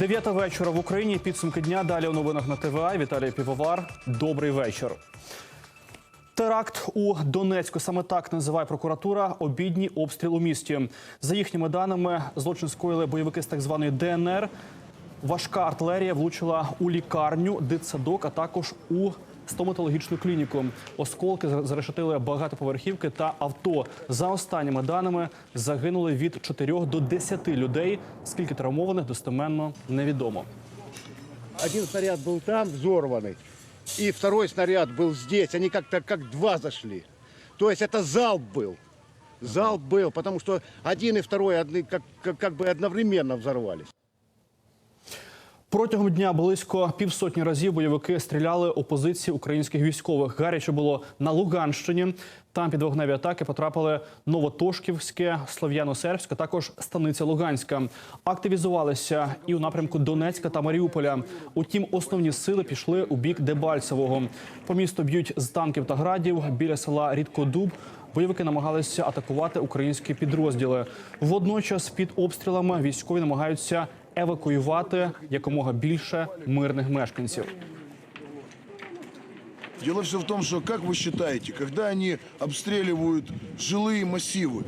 Дев'ята вечора в Україні. Підсумки дня. Далі у новинах на ТВА. Віталій Півовар. Добрий вечір. Теракт у Донецьку саме так називає прокуратура обідній обстріл у місті. За їхніми даними, злочин скоїли бойовики з так званої ДНР. Важка артилерія влучила у лікарню, дитсадок, а також у стоматологічну клініку. Осколки зарешетили багатоповерхівки та авто. За останніми даними загинули від 4 до 10 людей. Скільки травмованих достеменно невідомо. Один снаряд был там взорванный, и второй снаряд был здесь. Они как-то как два зашли. То есть это залп был. Залп был, потому что один и второй одни, как, как, как бы одновременно взорвались. Протягом дня близько півсотні разів бойовики стріляли у позиції українських військових. Гаряче було на Луганщині. Там під вогневі атаки потрапили Новотошківське, Слов'яно-Сербське, також станиця Луганська. Активізувалися і у напрямку Донецька та Маріуполя. Утім, основні сили пішли у бік Дебальцевого. По місту б'ють з танків та градів біля села Рідкодуб. Бойовики намагалися атакувати українські підрозділи. Водночас під обстрілами військові намагаються евакуювати якомога більше мирних мешканців. Дело все в том, что, как вы считаете, когда они обстреливают жилые массивы,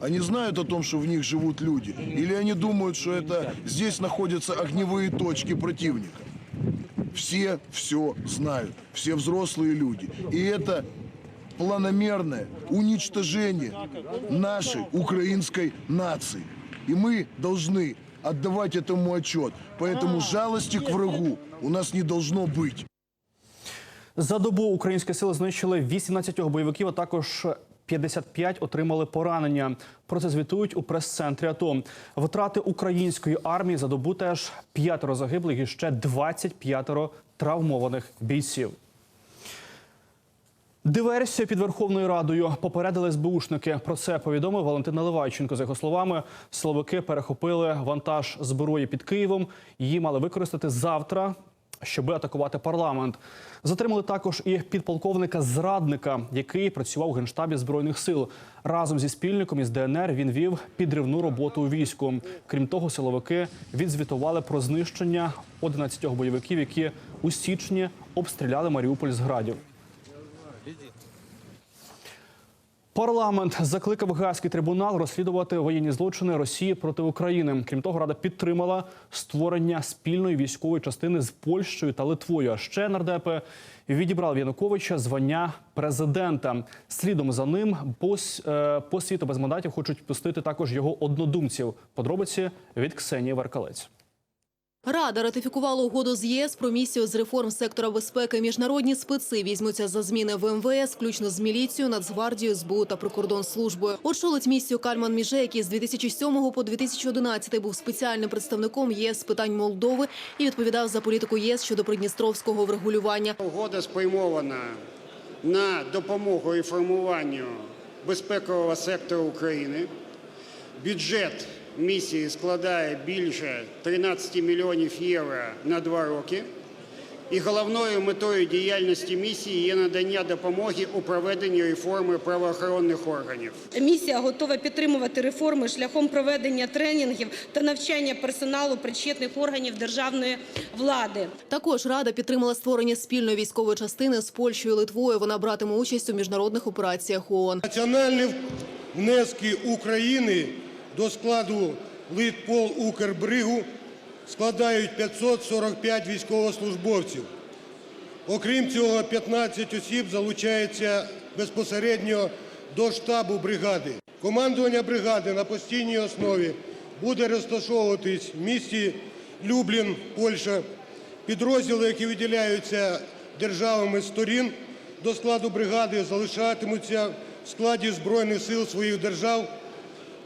они знают о том, что в них живут люди? Или они думают, что это здесь находятся огневые точки противника? Все все знают, все взрослые люди. И это планомерное уничтожение нашей украинской нации. И мы должны отдавать этому отчет. Поэтому жалости к врагу у нас не должно быть. За добу українські сили знищили 18 бойовиків, а також 55 отримали поранення. Про це звітують у прес-центрі АТО. Втрати української армії за добу теж п'ятеро загиблих і ще 25 травмованих бійців. Диверсія під Верховною Радою попередили СБУшники. Про це повідомив Валентин Наливайченко. За його словами, силовики перехопили вантаж зброї під Києвом. Її мали використати завтра, щоби атакувати парламент. Затримали також і підполковника зрадника, який працював у генштабі збройних сил. Разом зі спільником із ДНР він вів підривну роботу у війську. Крім того, силовики відзвітували про знищення 11 бойовиків, які у січні обстріляли Маріуполь з градів. Парламент закликав Гаазький трибунал розслідувати воєнні злочини Росії проти України. Крім того, Рада підтримала створення спільної військової частини з Польщею та Литвою. А ще нардепи відібрали в Януковича звання президента. Слідом за ним е, по світу без мандатів хочуть пустити також його однодумців. Подробиці від Ксенії Веркалець. Рада ратифікувала угоду з ЄС про місію з реформ сектора безпеки. Міжнародні специ візьмуться за зміни в МВС, включно з міліцією, Нацгвардією, СБУ та прикордонслужбою. Очолить місію Кальман Міже, який з 2007 по 2011 був спеціальним представником ЄС з питань Молдови і відповідав за політику єС щодо придністровського врегулювання. Угода спрямована на допомогу і формуванню безпекового сектору України. Бюджет місії складає більше 13 мільйонів євро на два роки. І головною метою діяльності місії є надання допомоги у проведенні реформи правоохоронних органів. Місія готова підтримувати реформи шляхом проведення тренінгів та навчання персоналу причетних органів державної влади. Також Рада підтримала створення спільної військової частини з Польщею і Литвою. Вона братиме участь у міжнародних операціях ООН. Національні внески України до складу Литпол Укрбригу складають 545 військовослужбовців. Окрім цього, 15 осіб залучаються безпосередньо до штабу бригади. Командування бригади на постійній основі буде розташовуватись в місті Люблін, Польща. Підрозділи, які виділяються державами сторін до складу бригади, залишатимуться в складі Збройних сил своїх держав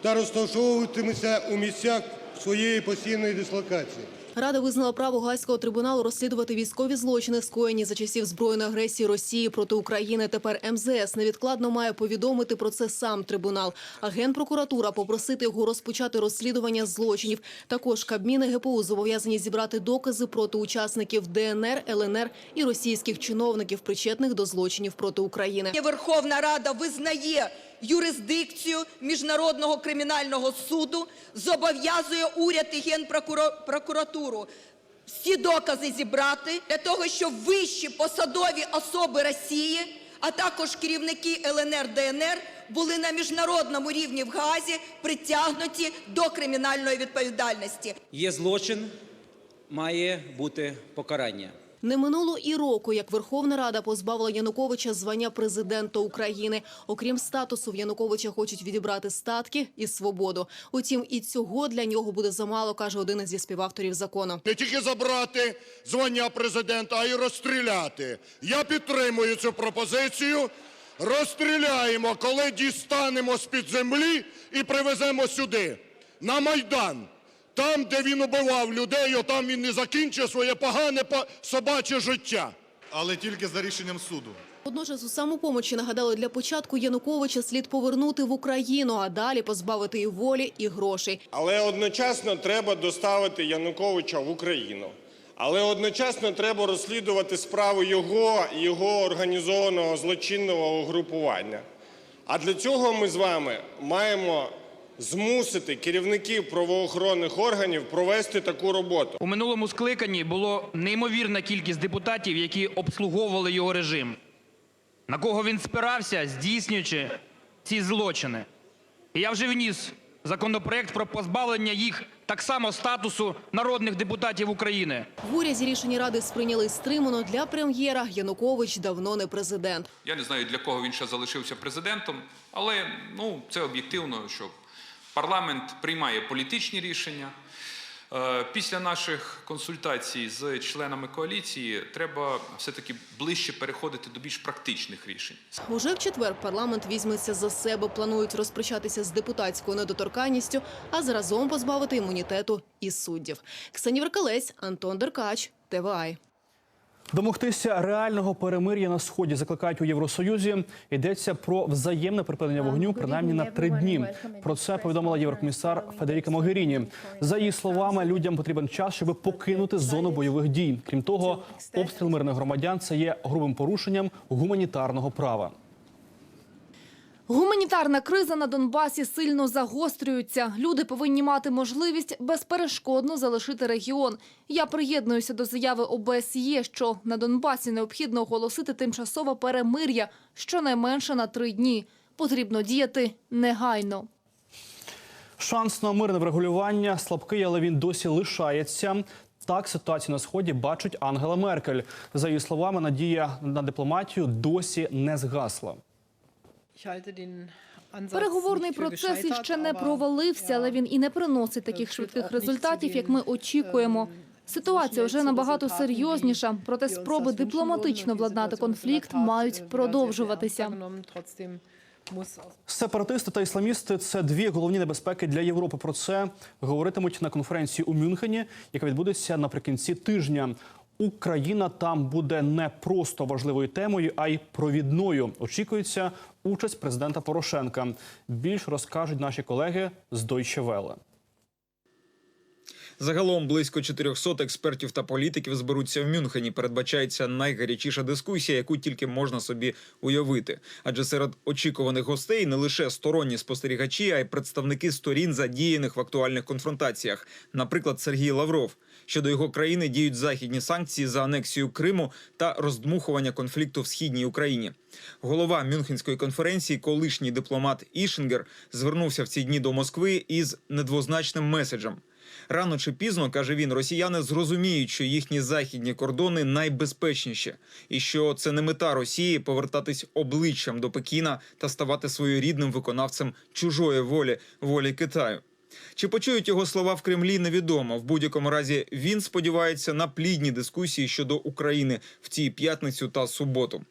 та розташовуватимуться у місцях своєї постійної дислокації. Рада визнала право Гаазького трибуналу розслідувати військові злочини, скоєні за часів збройної агресії Росії проти України. Тепер МЗС невідкладно має повідомити про це сам трибунал. А генпрокуратура попросити його розпочати розслідування злочинів. Також Кабмін і ГПУ зобов'язані зібрати докази проти учасників ДНР, ЛНР і російських чиновників, причетних до злочинів проти України. Верховна Рада визнає юрисдикцію Міжнародного кримінального суду, зобов'язує уряд і Генпрокуратуру всі докази зібрати для того, щоб вищі посадові особи Росії, а також керівники ЛНР, ДНР були на міжнародному рівні в Гаазі притягнуті до кримінальної відповідальності. Є злочин, має бути покарання. Не минуло і року, як Верховна Рада позбавила Януковича звання президента України. Окрім статусу, в Януковича хочуть відібрати статки і свободу. Утім, і цього для нього буде замало, каже один із співавторів закону. Не тільки забрати звання президента, а й розстріляти. Я підтримую цю пропозицію. Розстріляємо, коли дістанемо з-під землі і привеземо сюди, на Майдан. Там, де він убивав людей, отам він не закінчить своє погане собаче життя. але тільки за рішенням суду. Водночас у самопомочі нагадали, для початку Януковича слід повернути в Україну, а далі позбавити і волі, і грошей. Але одночасно треба доставити Януковича в Україну. Але одночасно треба розслідувати справу його і його організованого злочинного угрупування. А для цього ми з вами маємо змусити керівників правоохоронних органів провести таку роботу. У минулому скликанні було неймовірна кількість депутатів, які обслуговували його режим. На кого він спирався, здійснюючи ці злочини. І я вже вніс законопроект про позбавлення їх так само статусу народних депутатів України. В уряді рішення ради сприйняли стримано для прем'єра. Янукович давно не президент. Я не знаю, для кого він ще залишився президентом, але ну, це об'єктивно, що парламент приймає політичні рішення. Е, Після наших консультацій з членами коаліції треба все-таки ближче переходити до більш практичних рішень. Уже в четвер парламент візьметься за себе. Планують розпочатися з депутатською недоторканністю, а заразом позбавити імунітету і суддів. Ксенія Веркалець, Антон Деркач, ТВАЙ. Домогтися реального перемир'я на сході закликають у Євросоюзі. Йдеться про взаємне припинення вогню принаймні на три дні. Про це повідомила єврокомісар Федеріка Могеріні. За її словами, людям потрібен час, щоб покинути зону бойових дій. Крім того, обстріл мирних громадян це є грубим порушенням гуманітарного права. Гуманітарна криза на Донбасі сильно загострюється. Люди повинні мати можливість безперешкодно залишити регіон. Я приєднуюся до заяви ОБСЄ, що на Донбасі необхідно оголосити тимчасове перемир'я щонайменше на три дні. Потрібно діяти негайно. Шанс на мирне врегулювання слабкий, але він досі лишається. Так ситуацію на сході бачить Ангела Меркель. За її словами, надія на дипломатію досі не згасла. Переговорний процес іще не провалився, але він і не приносить таких швидких результатів, як ми очікуємо. Ситуація вже набагато серйозніша, проте спроби дипломатично владнати конфлікт мають продовжуватися. Сепаратисти та ісламісти це дві головні небезпеки для Європи. Про це говоритимуть на конференції у Мюнхені, яка відбудеться наприкінці тижня. Україна там буде не просто важливою темою, а й провідною. Очікується участь президента Порошенка. Більш розкажуть наші колеги з Deutsche Welle. Загалом близько 400 експертів та політиків зберуться в Мюнхені. Передбачається найгарячіша дискусія, яку тільки можна собі уявити. Адже серед очікуваних гостей не лише сторонні спостерігачі, а й представники сторін, задіяних в актуальних конфронтаціях. Наприклад, Сергій Лавров. Щодо його країни діють західні санкції за анексію Криму та роздмухування конфлікту в східній Україні. Голова Мюнхенської конференції, колишній дипломат Ішингер, звернувся в ці дні до Москви із недвозначним меседжем. Рано чи пізно каже він, росіяни зрозуміють, що їхні західні кордони найбезпечніші, і що це не мета Росії повертатись обличчям до Пекіна та ставати своєрідним виконавцем чужої волі волі Китаю. Чи почують його слова в Кремлі, невідомо. В будь-якому разі він сподівається на плідні дискусії щодо України в цій п'ятницю та суботу.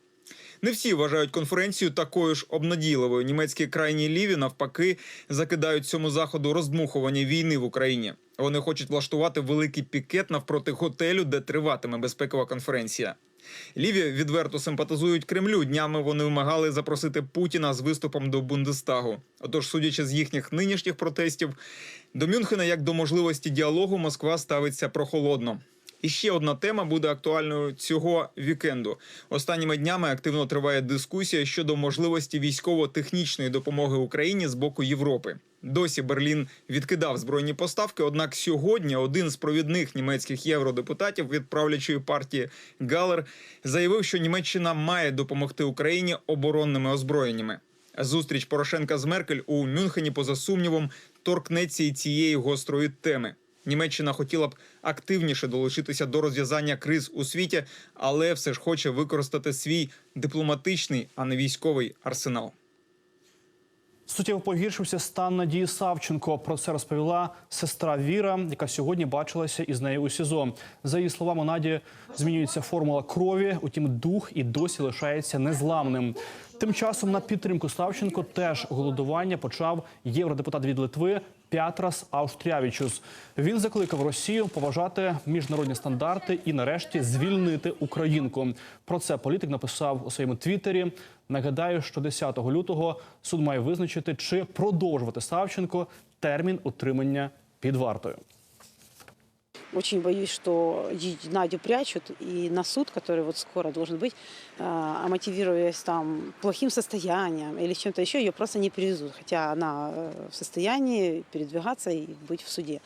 Не всі вважають конференцію такою ж обнадійливою. Німецькі крайні ліві навпаки закидають цьому заходу роздмухування війни в Україні. Вони хочуть влаштувати великий пікет навпроти готелю, де триватиме безпекова конференція. Ліві відверто симпатизують Кремлю. Днями вони вимагали запросити Путіна з виступом до Бундестагу. Отож, судячи з їхніх нинішніх протестів, до Мюнхена як до можливості діалогу Москва ставиться прохолодно. І ще одна тема буде актуальною цього вікенду. Останніми днями активно триває дискусія щодо можливості військово-технічної допомоги Україні з боку Європи. Досі Берлін відкидав збройні поставки. Однак сьогодні один з провідних німецьких євродепутатів від правлячої партії Галер заявив, що Німеччина має допомогти Україні оборонними озброєннями. Зустріч Порошенка з Меркель у Мюнхені, поза сумнівом, торкнеться і цієї гострої теми. Німеччина хотіла б активніше долучитися до розв'язання криз у світі, але все ж хоче використати свій дипломатичний, а не військовий арсенал. Суттєво погіршився стан Надії Савченко. Про це розповіла сестра Віра, яка сьогодні бачилася із нею у СІЗО. За її словами, Наді змінюється формула крові, утім, дух і досі лишається незламним. Тим часом на підтримку Савченко теж голодування почав євродепутат від Литви Пятрас Ауштрявічус. Він закликав Росію поважати міжнародні стандарти і, нарешті, звільнити українку. Про це політик написав у своєму твіттері. Нагадаю, що 10 лютого суд має визначити, чи продовжувати Савченко термін утримання під вартою. Очень боюсь, что ей- Надю прячут, и на суд, который вот скоро должен быть, а, а мотивируясь там плохим состоянием или чем-то еще, ее просто не перевезут, хотя она э, в состоянии передвигаться и быть в суде.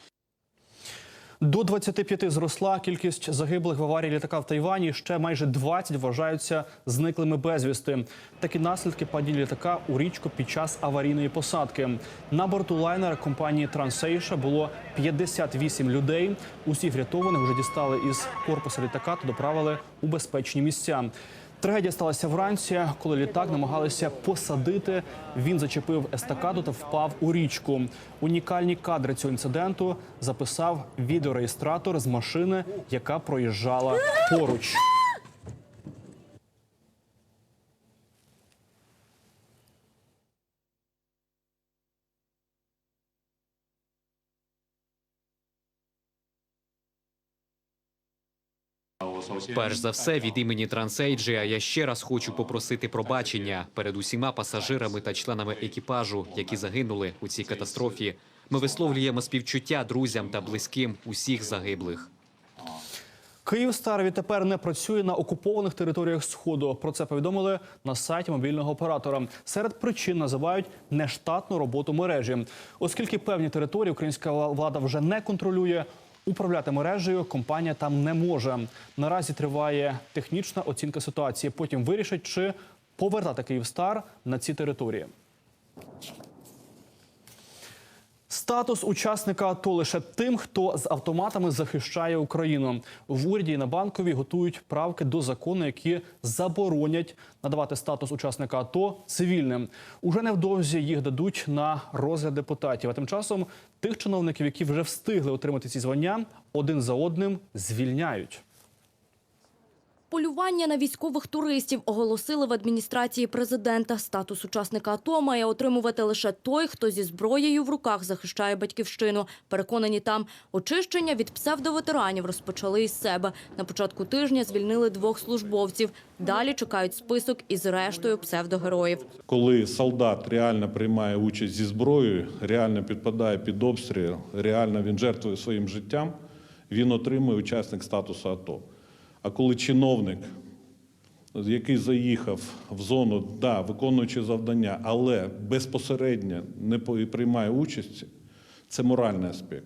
До 25 зросла кількість загиблих в аварії літака в Тайвані. Ще майже 20 вважаються зниклими безвісти. Такі наслідки падіння літака у річку під час аварійної посадки. На борту лайнера компанії Трансейша було 58 людей. Усіх врятованих вже дістали із корпусу літака та доправили у безпечні місця. Трагедія сталася вранці, коли літак намагалися посадити. Він зачепив естакаду та впав у річку. Унікальні кадри цього інциденту записав відеореєстратор з машини, яка проїжджала поруч. Перш за все, від імені Трансейджія я ще раз хочу попросити пробачення перед усіма пасажирами та членами екіпажу, які загинули у цій катастрофі. Ми висловлюємо співчуття друзям та близьким усіх загиблих. Київстар відтепер не працює на окупованих територіях Сходу. Про це повідомили на сайті мобільного оператора. Серед причин називають нештатну роботу мережі, оскільки певні території українська влада вже не контролює. Управляти мережею компанія там не може. Наразі триває технічна оцінка ситуації. Потім вирішать, чи повертати Київстар на ці території. Статус учасника АТО лише тим, хто з автоматами захищає Україну. В уряді і на банковій готують правки до закону, які заборонять надавати статус учасника АТО цивільним. Уже невдовзі їх дадуть на розгляд депутатів. А тим часом тих чиновників, які вже встигли отримати ці звання, один за одним звільняють. Полювання на військових туристів оголосили в адміністрації президента. Статус учасника АТО має отримувати лише той, хто зі зброєю в руках захищає батьківщину. Переконані там, очищення від псевдоветеранів розпочали із себе. На початку тижня звільнили двох службовців. Далі чекають список із рештою псевдогероїв. Коли солдат реально приймає участь зі зброєю, реально підпадає під обстріл, реально він жертвує своїм життям, він отримує учасник статусу АТО. А коли чиновник, який заїхав в зону, да, виконуючи завдання, але безпосередньо не приймає участі, це моральний аспект.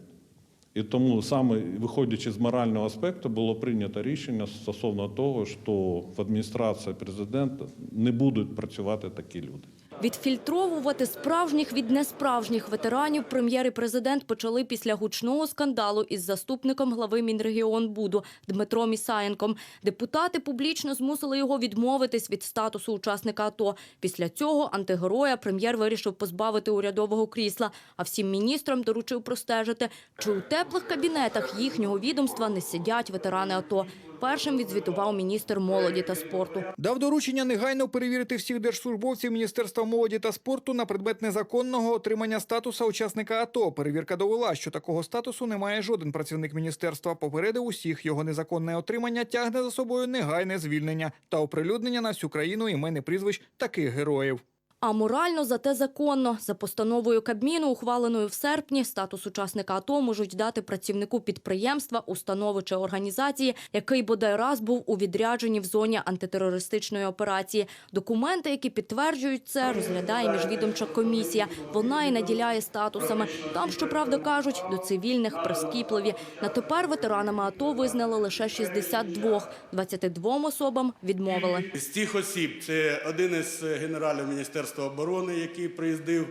І тому саме виходячи з морального аспекту, було прийнято рішення стосовно того, що в адміністрації президента не будуть працювати такі люди. Відфільтровувати справжніх від несправжніх ветеранів прем'єр і президент почали після гучного скандалу із заступником глави Мінрегіонбуду Дмитром Ісаєнком. Депутати публічно змусили його відмовитись від статусу учасника АТО. Після цього антигероя прем'єр вирішив позбавити урядового крісла, а всім міністрам доручив простежити, чи у теплих кабінетах їхнього відомства не сидять ветерани АТО. Першим відзвітував міністр молоді та спорту. Дав доручення негайно перевірити всіх держслужбовців Міністерства молоді та спорту на предмет незаконного отримання статуса учасника АТО. Перевірка довела, що такого статусу не має жоден працівник міністерства. Попередив усіх його незаконне отримання тягне за собою негайне звільнення та оприлюднення на всю країну імен і прізвищ таких героїв. А морально зате законно. За постановою Кабміну, ухваленою в серпні, статус учасника АТО можуть дати працівнику підприємства, установи чи організації, який бодай раз був у відрядженні в зоні антитерористичної операції. Документи, які підтверджують це, розглядає міжвідомча комісія. Вона і наділяє статусами. Там, щоправда, кажуть, до цивільних прискіпливі. На тепер ветеранами АТО визнали лише 62. 22 особам відмовили. З цих осіб це один із генералів Міністерства оборони, який приїздив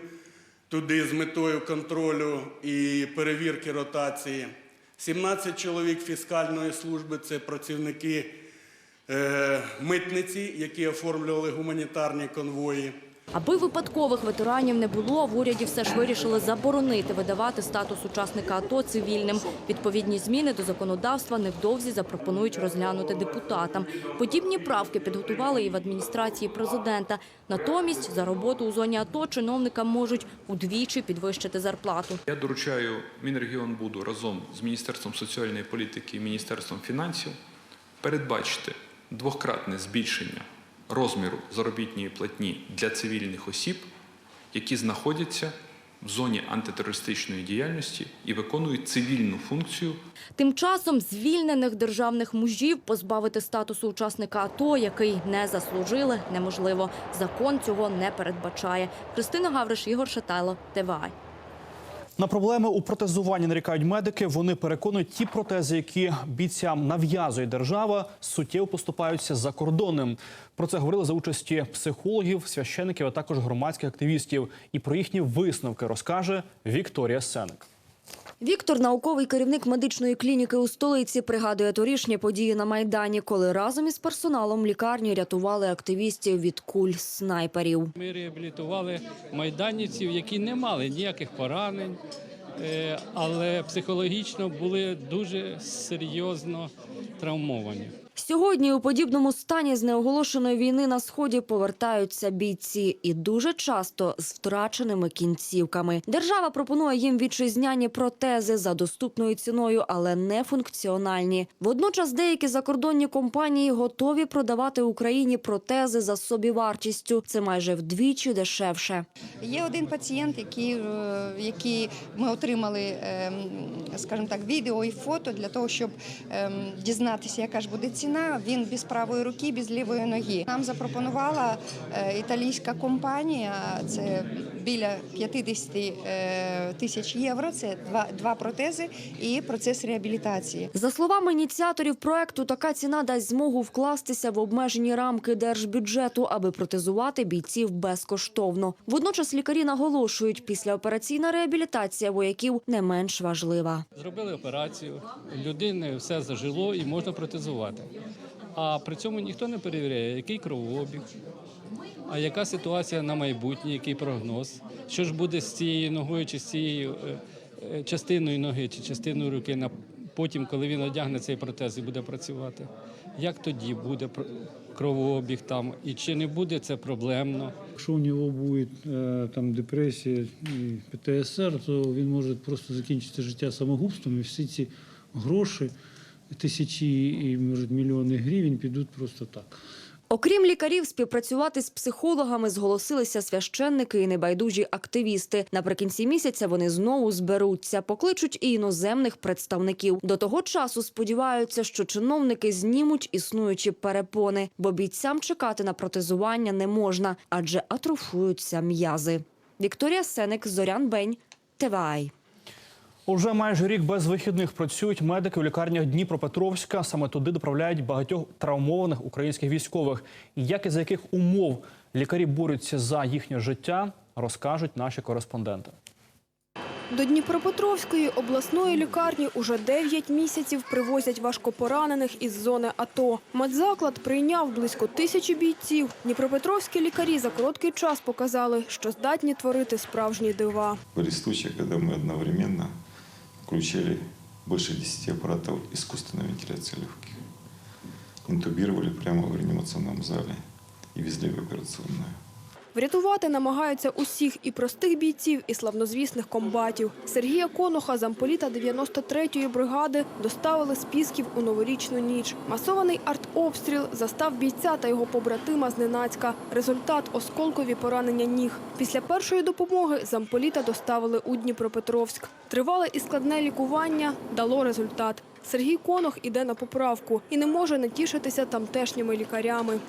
туди з метою контролю і перевірки ротації. 17 чоловік фіскальної служби це працівники е, митниці, які оформлювали гуманітарні конвої. Аби випадкових ветеранів не було, в уряді все ж вирішили заборонити видавати статус учасника АТО цивільним. Відповідні зміни до законодавства невдовзі запропонують розглянути депутатам. Подібні правки підготували і в адміністрації президента. Натомість за роботу у зоні АТО чиновникам можуть удвічі підвищити зарплату. Я доручаю Мінрегіонбуду разом з Міністерством соціальної політики і Міністерством фінансів передбачити двократне збільшення розміру заробітної платні для цивільних осіб, які знаходяться в зоні антитерористичної діяльності і виконують цивільну функцію Тим часом звільнених державних мужів позбавити статусу учасника АТО, який не заслужили, неможливо. Закон цього не передбачає. Христина Гавриш, Ігор Шатайло, ТВА. На проблеми у протезуванні нарікають медики. Вони переконують, ті протези, які бійцям нав'язує держава, суттєво поступаються за кордоном. Про це говорили за участі психологів, священиків, а також громадських активістів. І про їхні висновки розкаже Вікторія Сенек. Віктор, науковий керівник медичної клініки у столиці, пригадує торішні події на Майдані, коли разом із персоналом лікарні рятували активістів від куль снайперів. Ми реабілітували майданівців, які не мали ніяких поранень, але психологічно були дуже серйозно травмовані. Сьогодні у подібному стані з неоголошеної війни на сході повертаються бійці і дуже часто з втраченими кінцівками. Держава пропонує їм вітчизняні протези за доступною ціною, але не функціональні. Водночас деякі закордонні компанії готові продавати Україні протези за собівартістю. Це майже вдвічі дешевше. Є один пацієнт, який, е, який ми отримали, ем, скажімо так, відео і фото для того, щоб ем, дізнатися, яка ж буде ціна. Він без правої руки, без лівої ноги. Нам запропонувала е, італійська компанія. Це біля 50 е, тисяч євро. Це два, два протези і процес реабілітації. За словами ініціаторів проекту, така ціна дасть змогу вкластися в обмежені рамки держбюджету, аби протезувати бійців безкоштовно. Водночас лікарі наголошують, післяопераційна реабілітація вояків не менш важлива. Зробили операцію, людини все зажило і можна протезувати. А при цьому ніхто не перевіряє, який кровообіг, а яка ситуація на майбутнє, який прогноз, що ж буде з цією ногою чи з цією е, е, частиною ноги чи частиною руки на потім, коли він одягне цей протез і буде працювати. Як тоді буде кровообіг там, і чи не буде це проблемно? Якщо у нього буде е, там депресія і ПТСР, то він може просто закінчити життя самогубством, і всі ці гроші, тисячі і може, мільйони гривень підуть просто так. Окрім лікарів, співпрацювати з психологами зголосилися священники і небайдужі активісти. Наприкінці місяця вони знову зберуться, покличуть і іноземних представників. До того часу сподіваються, що чиновники знімуть існуючі перепони, бо бійцям чекати на протезування не можна, адже атрофуються м'язи. Вікторія Сеник, Зорян Бень, ТВАЙ. Уже майже рік без вихідних працюють медики у лікарнях Дніпропетровська. Саме туди доправляють багатьох травмованих українських військових. Як і за яких умов лікарі борються за їхнє життя, розкажуть наші кореспонденти. До Дніпропетровської обласної лікарні уже 9 місяців привозять важкопоранених із зони АТО. Медзаклад прийняв близько тисячі бійців. Дніпропетровські лікарі за короткий час показали, що здатні творити справжні дива. Случаи, когда мы одновременно включили больше 10 аппаратов искусственной вентиляции легких. Интубировали прямо в реанимационном зале и везли в операционную. Врятувати намагаються усіх і простих бійців, і славнозвісних комбатів. Сергія Конуха, замполіта 93-ї бригади, доставили з Пісків у новорічну ніч. Масований артобстріл застав бійця та його побратима зненацька. Результат – осколкові поранення ніг. Після першої допомоги замполіта доставили у Дніпропетровськ. Тривале і складне лікування дало результат. Сергій Конух іде на поправку і не може не тішитися тамтешніми лікарями.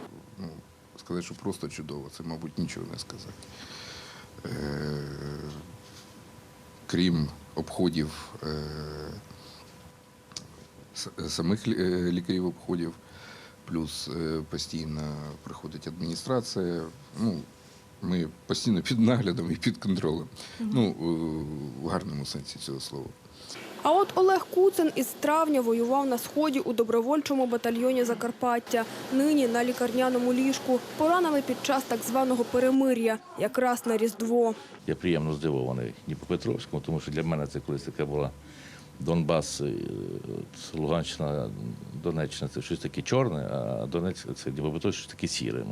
Сказати, що просто чудово, це, мабуть, нічого не сказати. Е, крім обходів е, самих е, лікарів обходів, плюс постійно приходить адміністрація. Ну, ми постійно під наглядом і під контролем. Ну, в гарному сенсі цього слова. А от Олег Куцин із травня воював на сході у добровольчому батальйоні Закарпаття. Нині на лікарняному ліжку поранили під час так званого перемир'я, якраз на Різдво. Я приємно здивований Дніпропетровському, тому що для мене це колись таке була Донбас, е, Луганщина, Донеччина це щось таке чорне, а Донецьк це Дніпропетровськ щось таке сіре.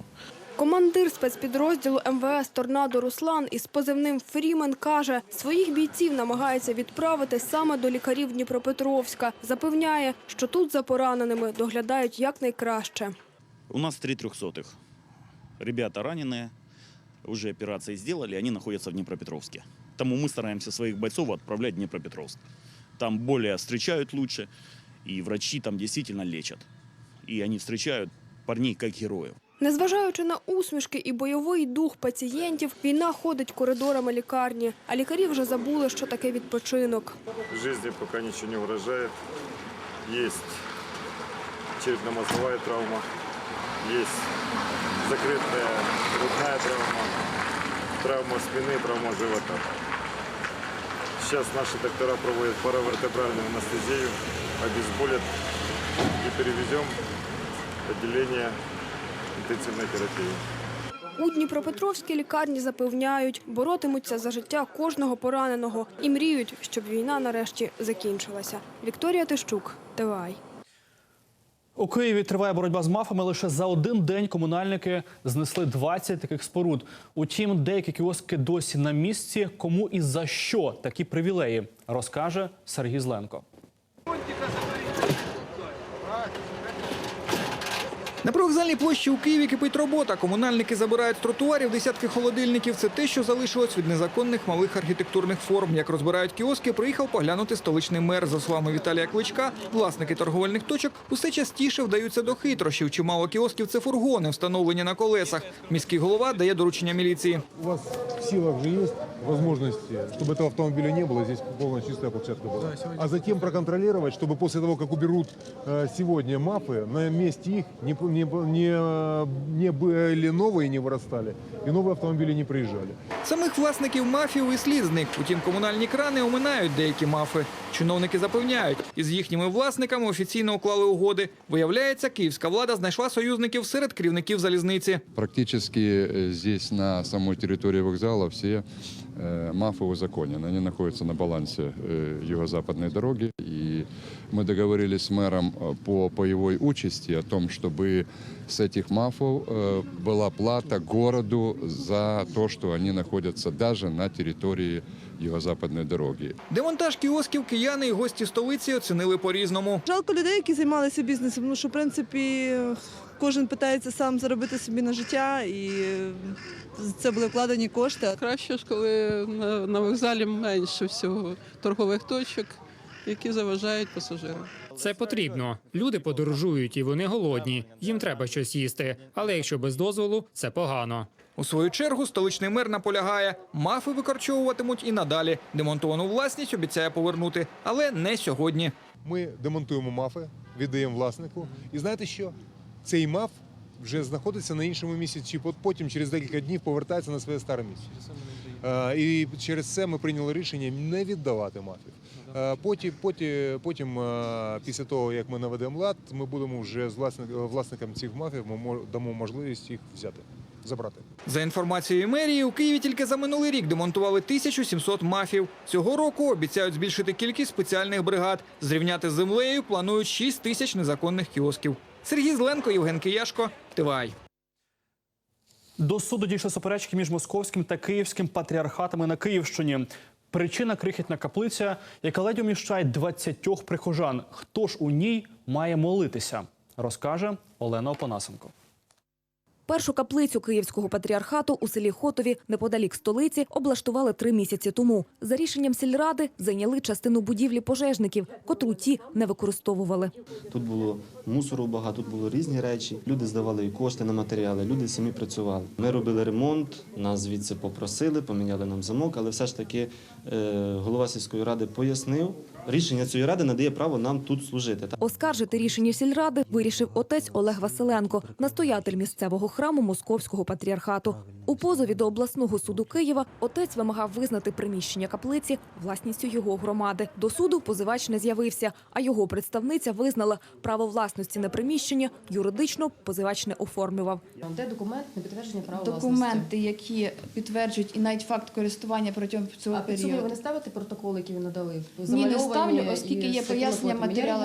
ну. Командир спецпідрозділу МВС «Торнадо» Руслан із позивним «Фрімен» каже, своїх бійців намагається відправити саме до лікарів Дніпропетровська. Запевняє, що тут за пораненими доглядають якнайкраще. У нас три трехсотых. Ребята раненые, уже операции сделали, они находятся в Днепропетровске. Тому мы стараемся своих бойцов отправлять в Днепропетровск. Там более встречают лучше, и врачи там действительно лечат. И они встречают парней как героев. Незважаючи на усмішки і бойовий дух пацієнтів, війна ходить коридорами лікарні, а лікарі вже забули, що таке відпочинок. Жизни пока ничего не угрожает. Есть черепно-мозговая травма, есть закрытая грудная травма, травма спины, травма живота. Сейчас наши доктора проводят паравертебральную анестезию, обезболят и перевезем в отделение интенсивной терапии. У Дніпропетровській лікарні запевняють, боротимуться за життя кожного пораненого і мріють, щоб війна нарешті закінчилася. Вікторія Тищук, ТВАЙ. У Києві триває боротьба з мафами. Лише за один день комунальники знесли 20 таких споруд. Утім, деякі кіоски досі на місці. Кому і за що такі привілеї, розкаже Сергій Зленко. На привокзальній площі у Києві кипить робота. Комунальники забирають тротуарів десятки холодильників. Це те, що залишилось від незаконних малих архітектурних форм. Як розбирають кіоски, приїхав поглянути столичний мер. За словами Віталія Кличка, власники торговельних точок усе частіше вдаються до хитрощів. Чимало кіосків це фургони, встановлені на колесах. Міський голова дає доручення міліції. У вас в силах же есть возможности, чтобы этого автомобиля не было, здесь полная чистая площадка была. а затем проконтролировать, чтобы после того, как уберут э, сегодня мафы, на месте их не, п- не, п- не, э, не были новые, не вырастали, и новые автомобили не приезжали. Самих власників мафів і слід з них. Утім, комунальні крани оминають деякі мафи. Чиновники запевняють, із їхніми власниками офіційно уклали угоди. Виявляється, київська влада знайшла союзників серед керівників залізниці. Практически э, здесь на самой территории вокзала все э, мафы узаконены. Они находятся на балансе э, юго-западной дороги. И мы договорились с мэром э, по боевой участи о том, чтобы с этих мафов э, была плата городу за то, что они находятся даже на территории юго-западной дороги. Демонтаж кіосків кияни і гості столиці оцінили по-різному. Жалко людей, які займалися бізнесом, тому що в принципі кожен питається сам заробити собі на життя, і це були вкладені кошти. Краще ж, коли на, на вокзалі менше всього торгових точок, які заважають пасажирам. Це потрібно. Люди подорожують і вони голодні. Їм треба щось їсти. Але якщо без дозволу, це погано. У свою чергу столичний мер наполягає, мафи викорчовуватимуть і надалі. Демонтовану власність обіцяє повернути, але не сьогодні. Ми демонтуємо мафи, віддаємо власнику. І знаєте що? Цей маф вже знаходиться на іншому місці, чи потім через декілька днів повертається на своє старе місце. І через це ми прийняли рішення не віддавати мафів. Е, Потім, потім, потім після того, як ми наведемо лад, ми будемо вже з власник, власникам цих мафів, ми мо- дамо можливість їх взяти, забрати. За інформацією мерії, у Києві тільки за минулий рік демонтували 1700 мафів. Цього року обіцяють збільшити кількість спеціальних бригад. Зрівняти з землею планують 6 тисяч незаконних кіосків. Сергій Зленко, Євген Кияшко, Тивай. До суду дійшли суперечки між московським та київським патріархатами на Київщині. Причина крихітна каплиця, яка ледь уміщає 20 прихожан. Хто ж у ній має молитися? Розкаже Олена Опанасенко. Першу каплицю Київського патріархату у селі Хотові, неподалік столиці, облаштували три місяці тому. За рішенням сільради зайняли частину будівлі пожежників, котру ті не використовували. Тут було мусору багато, тут було різні речі. Люди здавали і кошти на матеріали, люди самі працювали. Ми робили ремонт, нас звідси попросили, поміняли нам замок, але все ж таки е, голова сільської ради пояснив. Рішення цієї ради надає право нам тут служити. Оскаржити рішення сільради вирішив отець Олег Василенко, настоятель місцевого храму Московського патріархату. У позові до обласного суду Києва отець вимагав визнати приміщення каплиці власністю його громади. До суду позивач не з'явився, а його представниця визнала право власності на приміщення юридично позивач не оформлював. Де документ на підтвердження права Документи, які підтверджують і навіть факт користування протягом цього А під сумнів ви періоду. не ставите протоколи, які ви надали? Ні, не ставлю, оскільки є пояснення матеріалу.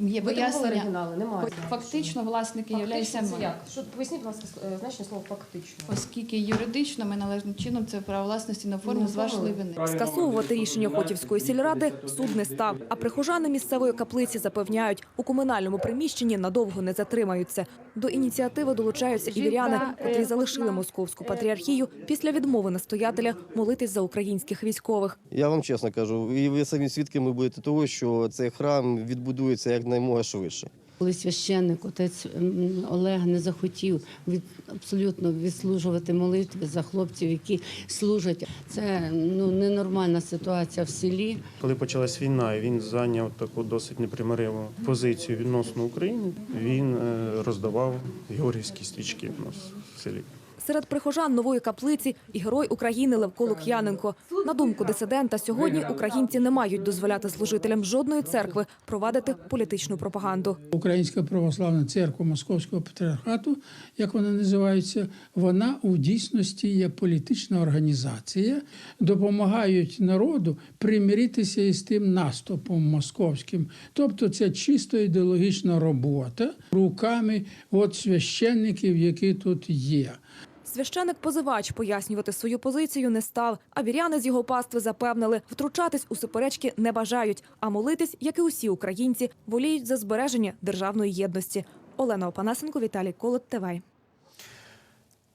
Є Ви пояснення. оригінали, немає. Фактично, власники являються Фактично ми. як? Що, поясніть, будь ласка, е, значення слова фактично. Оскільки юридично ми належним чином це право власності на форму з вашої вини. Скасовувати рішення Хотівської сільради суд не став. А прихожани місцевої каплиці запевняють, у комунальному приміщенні надовго не затримаються. До ініціативи долучаються і віряни, котрі залишили московську патріархію після відмови настоятеля молитись за українських військових. Я вам чесно кажу, і ви самі свідками будете того, що цей храм відбудується якнаймога швидше. Коли священник, отець Олег не захотів від абсолютно відслужувати молитви за хлопців, які служать. Це ну ненормальна ситуація в селі. Коли почалась війна, і він зайняв таку досить непримириву позицію відносно України. Він е, роздавав георгіївські стрічки в нас в селі. Серед прихожан нової каплиці і герой України Левко Лук'яненко. На думку дисидента, сьогодні українці не мають дозволяти служителям жодної церкви провадити політичну пропаганду. Українська православна церква Московського патріархату, як вона називається, вона у дійсності є політична організація, допомагають народу примиритися із тим наступом московським. Тобто це чисто ідеологічна робота руками от священників, які тут є. Священик-позивач пояснювати свою позицію не став, а віряни з його пастви запевнили, втручатись у суперечки не бажають, а молитись, як і усі українці, воліють за збереження державної єдності. Олена Опанасенко, Віталій Колот, ТВ.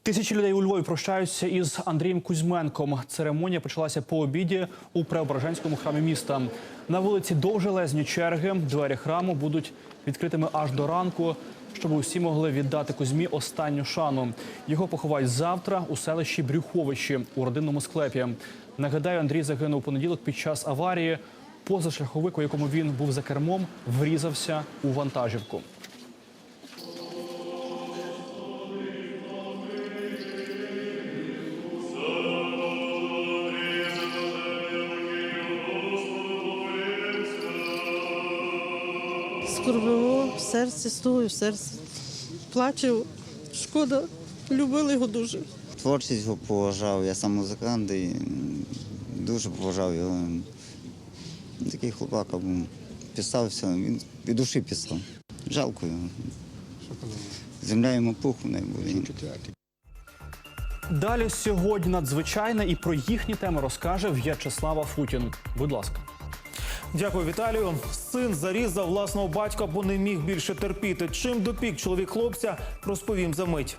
Тисячі людей у Львові прощаються із Андрієм Кузьменком. Церемонія почалася по обіді у Преображенському храмі міста. На вулиці довжелезні черги. Двері храму будуть відкритими аж до ранку, щоб усі могли віддати Кузьмі останню шану. Його поховають завтра у селищі Брюховичі у родинному склепі. Нагадаю, Андрій загинув понеділок під час аварії. Позашляховик, у якому він був за кермом, врізався у вантажівку. Серці, стою в серці. Плачу. Шкода, любили його дуже. Творчість його поважав, я сам музикант і дуже поважав його. Такий хлопака був. Писав все, він від душі писав. Жалко його. Земля йому пуху не буде. Далі сьогодні надзвичайне і про їхні теми розкаже В'ячеслава Футін. Будь ласка. Дякую, Віталію. Син зарізав власного батька, бо не міг більше терпіти. Чим допік чоловік хлопця, розповім за мить.